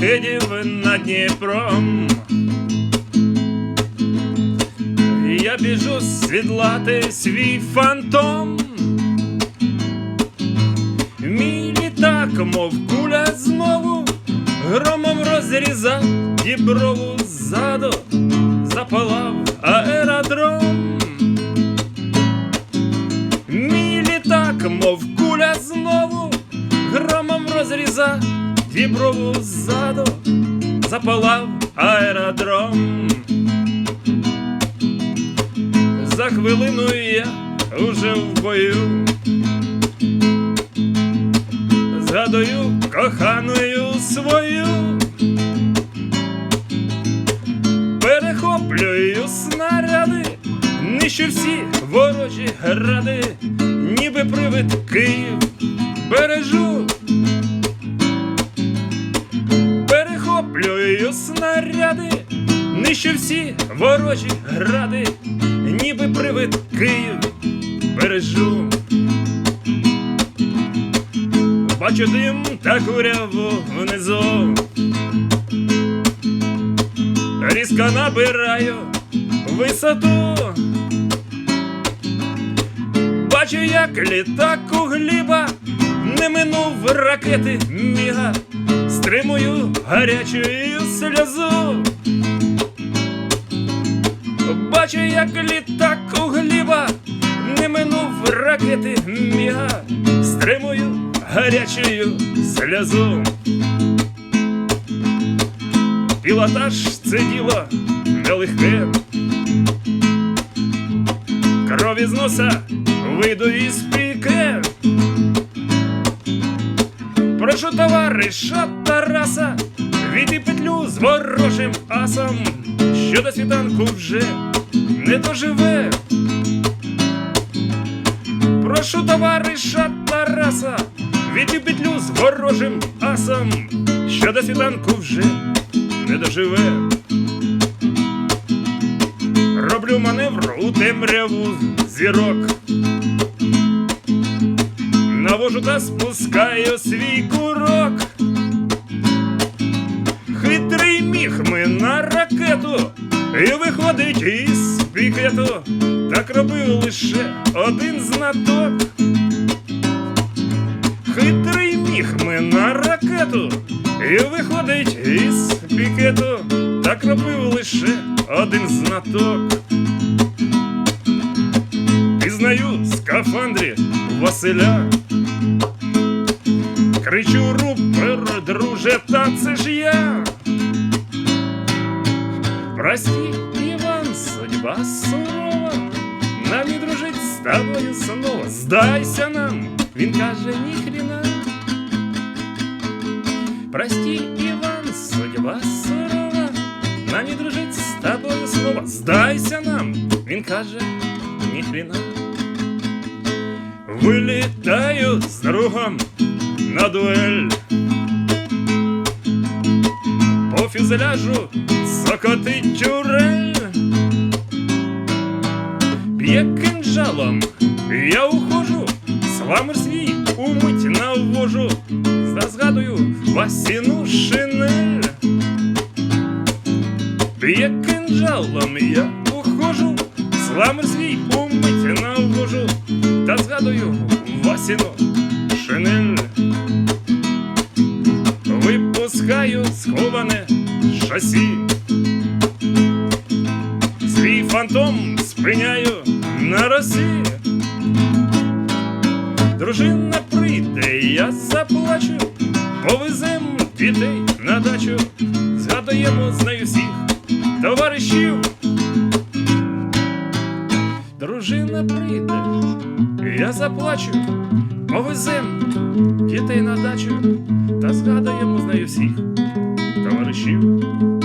Шахедів над Дніпром. Я біжу сідлати свій фантом. Мій літак, мов куля знову, громом розрізав діброву ззаду, запалав діброву ззаду, запалав аеродром. За хвилину я уже в бою. Згадую коханою свою, перехоплюю снаряди, нищу всі ворожі гради, ніби привид Київ бережу. Нищу всі ворожі гради, ніби привид Київ бережу. Бачу дим та куряву внизу. Різко набираю висоту. Бачу, як літак у гліба не минув ракети міга, стримую гарячою сльозу. Бачу, як літак у гліба не минув ракети міга, стримую гарячою сльозу. Пілотаж це діло нелегке. Кров із носа вийду із піке. Прошу товариша Тараса, війти петлю з ворожим асом, що до світанку вже не доживе. Прошу товариша Тараса, війти петлю з ворожим асом, що до світанку вже не доживе. Роблю маневр у темряву зірок. Навожу та спускаю свій курок. Хитрий міг ми на ракету і виходить із пікету. Так робив лише один знаток. Хитрий міг ми на ракету і виходить із пікету. Так робив лише один знаток. Пізнаю скафандрі Василя. Кричу рупер, друже, та це ж я. Прости, Іван, судьба сурова. Нам не дружить з тобою знову. Здайся нам, він каже, ніхріна. Прости, Іван, судьба сурова. Нам не дружить з тобою слово. Здайся нам, він каже, ніхріна. Вилітаю з другом на дуель. По фюзеляжу сокотить тюрель. Б'є кинджалом, я ухожу, сламер свій умить навожу, Зда згадую Васіну шинель. Б'є кинджалом, я ухожу, сламер свій умить навожу, та згадую Васіну шинель. Випускаю сховане шасі. Свій фантом спиняю на росі. Дружина прийде, я заплачу, повезем дітей на дачу, згадаємо з нею всіх товаришів. Дружина прийде, я заплачу, повезем дітей на дачу, та згадаємо з нею всіх товаришів.